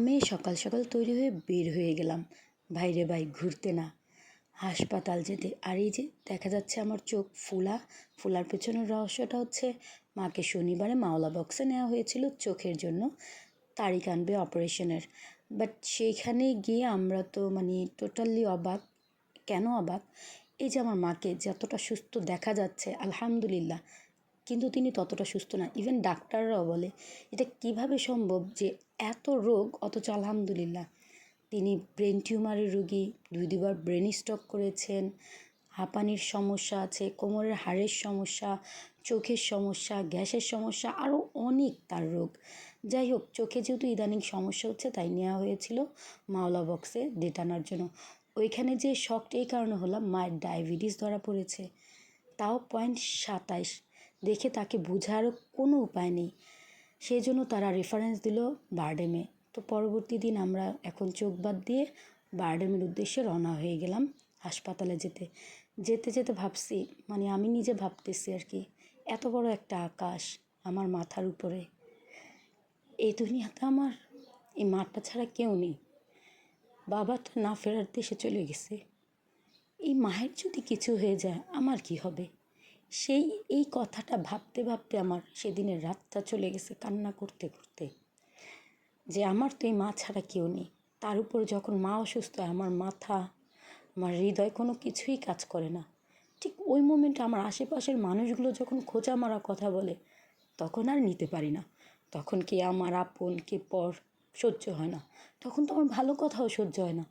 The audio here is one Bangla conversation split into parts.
মেয়ে সকাল সকাল তৈরি হয়ে বের হয়ে গেলাম। ভাইরে ভাই, ঘুরতে না। হাসপাতাল যেতে। আর এই যে দেখা যাচ্ছে আমার চোখ ফুলা। ফুলার পেছনের রহস্যটা হচ্ছে, মাকে শনিবারে মাওলা বক্সে নেওয়া হয়েছিল চোখের জন্য। তারিখ আনবে অপারেশনের। বাট সেইখানে গিয়ে আমরা তো মানে টোটালি অবাক। কেন অবাক? এই যে আমার মাকে যতটা সুস্থ দেখা যাচ্ছে, আলহামদুলিল্লাহ। কিন্তু তিনি ততটা সুস্থ না। ইভেন ডাক্তাররাও বলে, এটা কীভাবে সম্ভব যে এত রোগ? অথচ আলহামদুলিল্লাহ। তিনি ব্রেন টিউমারের রুগী, দুই দুবার ব্রেন স্ট্রোক করেছেন। হাঁপানির সমস্যা আছে, কোমরের হাড়ের সমস্যা, চোখের সমস্যা, গ্যাসের সমস্যা আরও অনেক তার রোগ। যাই হোক, চোখে যেহেতু ইদানিং সমস্যা হচ্ছে, তাই নেওয়া হয়েছিল মাওলা বক্সে ডেট আনার জন্য। ওইখানে যে শকটা এই কারণে হলাম মায়ের ডায়াবেটিস ধরা পড়েছে। তাও পয়েন্ট সাতাইশ। দেখে তাকে বোঝারও কোনো উপায় নেই। সেই জন্য তারা রেফারেন্স দিল বারডেমে। তো পরবর্তী দিন আমরা এখন চোখ বাদ দিয়ে বারডেমের উদ্দেশ্যে রওনা হয়ে গেলাম হাসপাতালে যেতে। যেতে যেতে ভাবছি মানে আমি নিজে ভাবতেছি আর কি, এত বড় একটা আকাশ আমার মাথার উপরে। এই দুনিয়াতে আমার, এই মাঠটা ছাড়া কেউ নেই। বাবা তো না ফেরার দেশে চলে গেছে। এই মায়ের যদি কিছু হয়ে যায়, আমার কি হবে? সেই, এই কথাটা ভাবতে ভাবতে আমার সেদিনের রাতটা চলে গেছে কান্না করতে করতে। যে আমার তো এই মা ছাড়া কেউ নেই। তার উপর যখন মা অসুস্থ হয়, আমার মাথা, আমার হৃদয় কোনো কিছুই কাজ করে না। ঠিক ওই মোমেন্টে আমার আশেপাশের মানুষগুলো যখন খোঁচা মারা কথা বলে, তখন আর নিতে পারি না। তখন কি আমার আপন, কে পর সহ্য হয় না। তখন তো আমার ভালো কথাও সহ্য হয় না।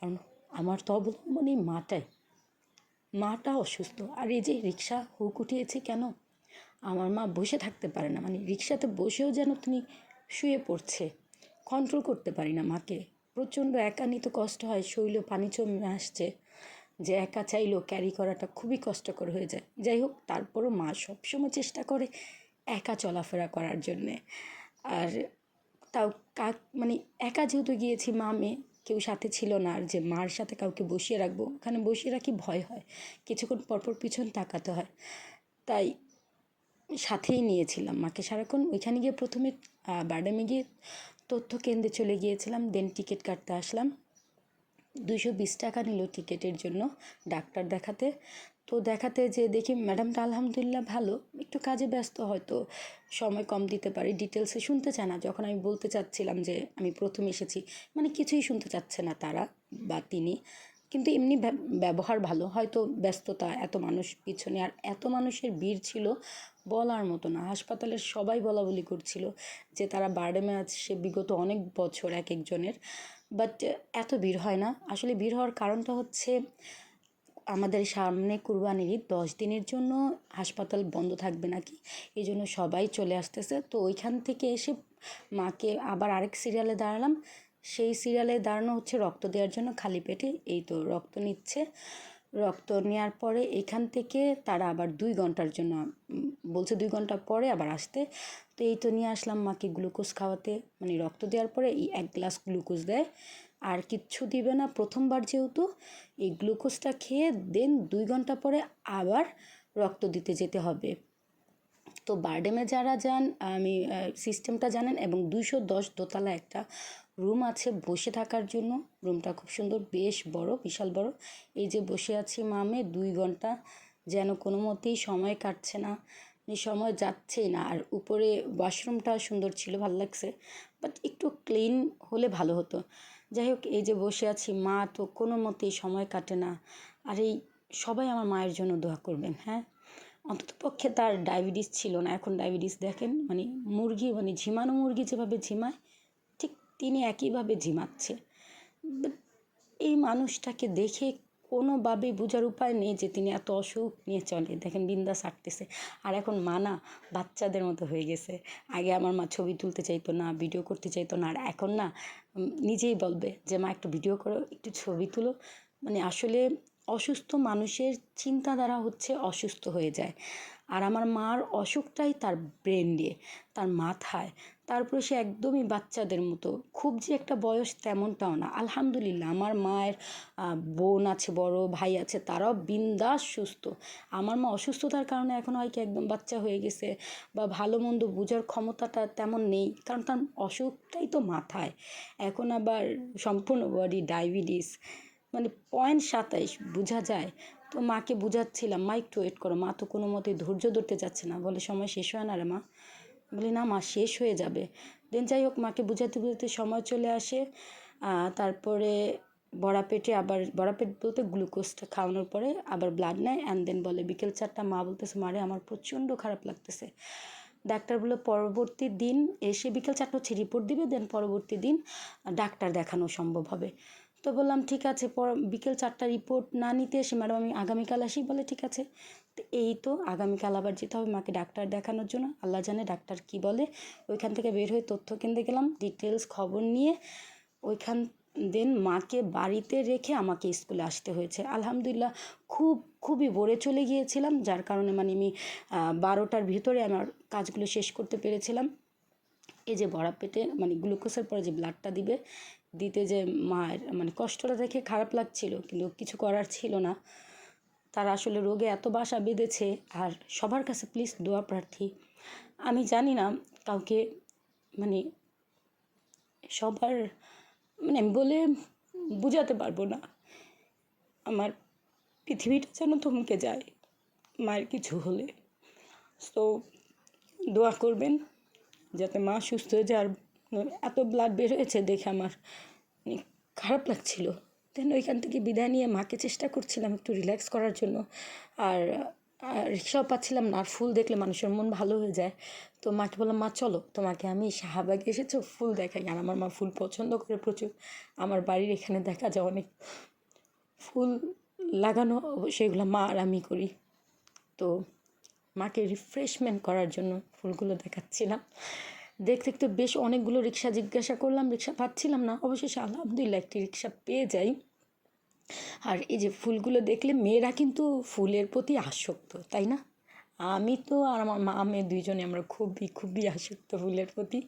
কারণ আমার তো অবলম্বন এই মাটাই। মাটা অসুস্থ। আর এই যে রিক্সা হুক উঠিয়েছে কেন? আমার মা বসে থাকতে পারে না। মানে রিক্সাতে বসেও যেন তিনি শুয়ে পড়ছে। কন্ট্রোল করতে পারি না মাকে। প্রচণ্ড একা নিতে কষ্ট হয়, শৈল পানি জমে আসছে যে একা চাইলেও ক্যারি করাটা খুবই কষ্টকর হয়ে যায়। যাই হোক, তারপরও মা সবসময় চেষ্টা করে একা চলাফেরা করার জন্যে। আর তাও কাক মানে একা যেহেতু গিয়েছি মা মেয়ে কেউ সাথে ছিল না আর যে মার সাথে কাউকে বসিয়ে রাখব, ওখানে বসিয়ে রাখি ভয় হয়, কিছুক্ষণ পরপর পিছন তাকাতে হয়। তাই সাথেই নিয়েছিলাম মাকে সারাক্ষণ। ওইখানে গিয়ে প্রথমে বাডামে গিয়ে তথ্য কেন্দ্রে চলে গিয়েছিলাম দেন টিকিট কাটতে আসলাম। দুশো বিশ টাকা নিল টিকিটের জন্য ডাক্তার দেখাতে। তো দেখাতে যে দেখি ম্যাডামটা আলহামদুলিল্লাহ ভালো। একটু কাজে ব্যস্ত হয়তো। সময় কম দিতে পারি। ডিটেলসে শুনতে চায় না। যখন আমি বলতে চাচ্ছিলাম যে আমি প্রথম এসেছি মানে কিছুই শুনতে চাচ্ছে না তারা বা তিনি। কিন্তু এমনি ব্যবহার ভালো। হয়তো ব্যস্ততা, এত মানুষ পিছনে। আর এত মানুষের ভিড় ছিল বলার মতো না। হাসপাতালের সবাই বলা বলি করছিল যে তারা বার্ডেমে আছে। বিগত অনেক বছর এক একজনের বাট এত ভিড় হয় না। আসলে ভিড় হওয়ার কারণটা হচ্ছে আমাদের সামনে কুরবানির ঈদ, দশ দিনের জন্য হাসপাতাল বন্ধ থাকবে নাকি? এই জন্য সবাই চলে আসতেছে। তো ওইখান থেকে এসে মাকে আবার আরেক সিরিয়ালে দাঁড়ালাম। সেই সিরিয়ালে দাঁড়ানো হচ্ছে রক্ত দেওয়ার জন্য খালি পেটে। এই তো রক্ত নিচ্ছে। রক্ত নেওয়ার পরে এখান থেকে তারা আবার দুই ঘণ্টার জন্য, বলছে দুই ঘণ্টা পরে আবার আসতে। তো এই তো নিয়ে আসলাম মাকে গ্লুকোজ খাওয়াতে। মানে রক্ত দেওয়ার পরে এক গ্লাস গ্লুকোজ দেয়। আর কিচ্ছু দিবে না প্রথমবার যেহেতু, এই গ্লুকোজটা খেয়ে দেন দুই ঘণ্টা পরে আবার রক্ত দিতে যেতে হবে। তো বারডেমে যারা যান, আমি সিস্টেমটা জানেন এবং দুইশো দশ দোতলা একটা রুম আছে বসে থাকার জন্য। রুমটা খুব সুন্দর, বেশ বড়, বিশাল বড়। এই যে বসে আছি মামে, দুই ঘণ্টা যেন কোনো মতেই সময় কাটছে না সময় যাচ্ছেই না। আর উপরে ওয়াশরুমটা সুন্দর ছিল, ভালো লাগছে। বাট একটু ক্লিন হলে ভালো হতো। যাই হোক, এই যে বসে আছি, মা তো কোনো মতেই সময় কাটে না। আর এই সবাই আমার মায়ের জন্য দোয়া করবেন হ্যাঁ? অন্তত পক্ষে তার ডায়াবেটিস ছিল না, এখন ডায়াবেটিস দেখেন মানে মুরগি মানে ঝিমানো মুরগি যেভাবে ঝিমায়, ঠিক তিনি একইভাবে ঝিমাচ্ছে। এই মানুষটাকে দেখে কোনোভাবেই বোঝার উপায় নেই যে তিনি এত অসুখ নিয়ে চলে দেখেন বিন্দা সারতেছে আর এখন মানা বাচ্চাদের মতো হয়ে গেছে। আগে আমার মা ছবি তুলতে চাইতো না ভিডিও করতে চাইতো না। আর এখন না নিজেই বলবে যে, মা, একটু ভিডিও করো, একটু ছবি তুলো। মানে আসলে অসুস্থ মানুষের চিন্তাধারা হচ্ছে অসুস্থ হয়ে যায়। আর আমার মার অসুখটাই তার ব্রেন দিয়ে, তার মাথায়। তারপরে সে একদমই বাচ্চাদের মতো। খুব যে একটা বয়স তেমনটাও না। আলহামদুলিল্লাহ, আমার মায়ের বোন আছে, বড় ভাই আছে, তারাও বিন্দাস সুস্থ। আমার মা অসুস্থতার কারণে এখন হয় কি একদম বাচ্চা হয়ে গেছে বা ভালো মন্দ বোঝার ক্ষমতাটা তেমন নেই। কারণ তার অসুখটাই তো মাথায়। এখন আবার সম্পূর্ণ বডি ডায়াবেটিস মানে পয়েন্ট সাতাইশ, বোঝা যায়? তো মাকে বুঝাচ্ছিলাম, মা, একটু ওয়েট করো। মা তো কোনো মতে ধৈর্য ধরতে চাচ্ছে না। বলে সময় শেষ হয় না রে মা। বলি না মা শেষ হয়ে যাবে। দেন যাই হোক, মাকে বুঝাতে বুঝাতে সময় চলে আসে। তারপরে বড়া পেটে আবার বড়া পেট বলতে গ্লুকোজটা খাওয়ানোর পরে আবার ব্লাড নেয় অ্যান্ড দেন বলে, বিকেল চারটা মা বলতেছে, মারে, আমার প্রচণ্ড খারাপ লাগতেছে। ডাক্তার বলে পরবর্তী দিন এসে বিকেল চারটা হচ্ছে রিপোর্ট দিবে দেন পরবর্তী দিন ডাক্তার দেখানো সম্ভব হবে। তো বললাম, ঠিক আছে, পর, বিকেল চারটা রিপোর্ট না নিতে এসে ম্যাডাম আমি আগামীকাল আসি? বলে, ঠিক আছে। তো এই তো আগামীকাল আবার যেতে হবে মাকে ডাক্তার দেখানোর জন্য। আল্লাহ জানে ডাক্তার কি বলে। ওইখান থেকে বের হয়ে তথ্য কিনতে গেলাম ডিটেলস খবর নিয়ে। ওইখান দেন মাকে বাড়িতে রেখে আমাকে স্কুলে আসতে হয়েছে। আলহামদুলিল্লাহ খুব, খুবই ভোরে চলে গিয়েছিলাম, যার কারণে মানে আমি বারোটার ভিতরে আমার কাজগুলো শেষ করতে পেরেছিলাম। এই যে বড়া পেটে মানে গ্লুকোজের পরে যে ব্লাডটা দিবে, দিতে যে মায়ের মানে কষ্টটা দেখে খারাপ লাগছিল, কিন্তু কিছু করার ছিল না। তার আসলে রোগে এত বাসা বেঁধেছে আর সবার কাছে প্লিজ দোয়া প্রার্থী। আমি জানি না কাউকে মানে সবার মানে আমি বলে বোঝাতে পারব না। আমার পৃথিবীটা যেন থমকে যায় মায়ের কিছু হলে। তো দোয়া করবেন যাতে মা সুস্থ হয়ে যায় আর এত ব্লাড বের হয়েছে দেখে আমার মানে খারাপ লাগছিল। দেন ওইখান থেকে বিদায় নিয়ে মাকে চেষ্টা করছিলাম একটু রিল্যাক্স করার জন্য। আর রিক্সাও পাচ্ছিলাম না, আর ফুল দেখলে মানুষের মন ভালো হয়ে যায়। তো মাকে বললাম, মা, চলো, তোমাকে আমি শাহবাগে এসেছ ফুল দেখাই। আর আমার মা ফুল পছন্দ করে প্রচুর। আমার বাড়ির এখানে দেখা যায় অনেক ফুল লাগানো, সেগুলো মা আর আমি করি। তো মাকে রিফ্রেশমেন্ট করার জন্য ফুলগুলো দেখাচ্ছিলাম। দেখতে দেখতে বেশ অনেকগুলো রিক্সা জিজ্ঞাসা করলাম, রিক্সা পাচ্ছিলাম না। অবশেষে আলহামদুলিল্লাহ একটি রিক্সা পেয়ে যাই। আর এই যে ফুলগুলো দেখলে মেয়েরা কিন্তু ফুলের প্রতি আসক্ত, তাই না? আমি তো আর আমার মা মেয়ে দুইজনে আমরা খুবই খুবই আসক্ত ফুলের প্রতি।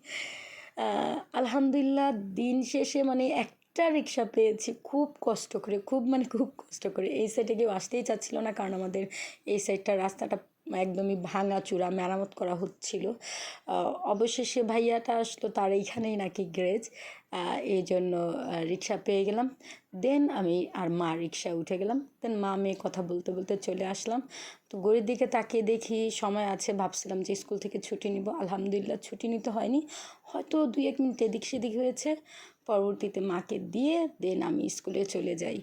আলহামদুলিল্লাহ দিন শেষে মানে একটা রিক্সা পেয়েছি, খুব কষ্ট করে, খুব মানে খুব কষ্ট করে। এই সাইডে কেউ আসতেই চাচ্ছিল না, কারণ আমাদের এই সাইডটা রাস্তাটা একদমই ভাঙা চূড়া মেরামত করা হচ্ছিল। অবশেষে ভাইয়াটা আসলো, তার এইখানেই নাকি গ্রেজ। এই জন্য রিক্সা পেয়ে গেলাম। দেন আমি আর মা রিক্সায় উঠে গেলাম। দেন মা মেয়ে কথা বলতে বলতে চলে আসলাম। তো গড়ির দিকে তাকিয়ে দেখি সময় আছে, ভাবছিলাম যে স্কুল থেকে ছুটি নিব। আলহামদুলিল্লাহ ছুটি নিতে হয়নি। হয়তো দুই এক মিনিট এদিক সেদিক হয়েছে। পরবর্তীতে মাকে দিয়ে দেন আমি স্কুলে চলে যাই।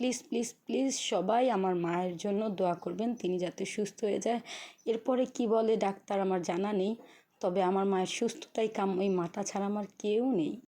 প্লিজ প্লিজ প্লিজ সবাই আমার মায়ের জন্য দোয়া করবেন, তিনি যাতে সুস্থ হয়ে যায়। এরপরে কি বলে ডাক্তার, আমার জানা নেই, তবে আমার মায়ের সুস্থতাই কাম ওই মাটা ছাড়া আমার কেউ নেই।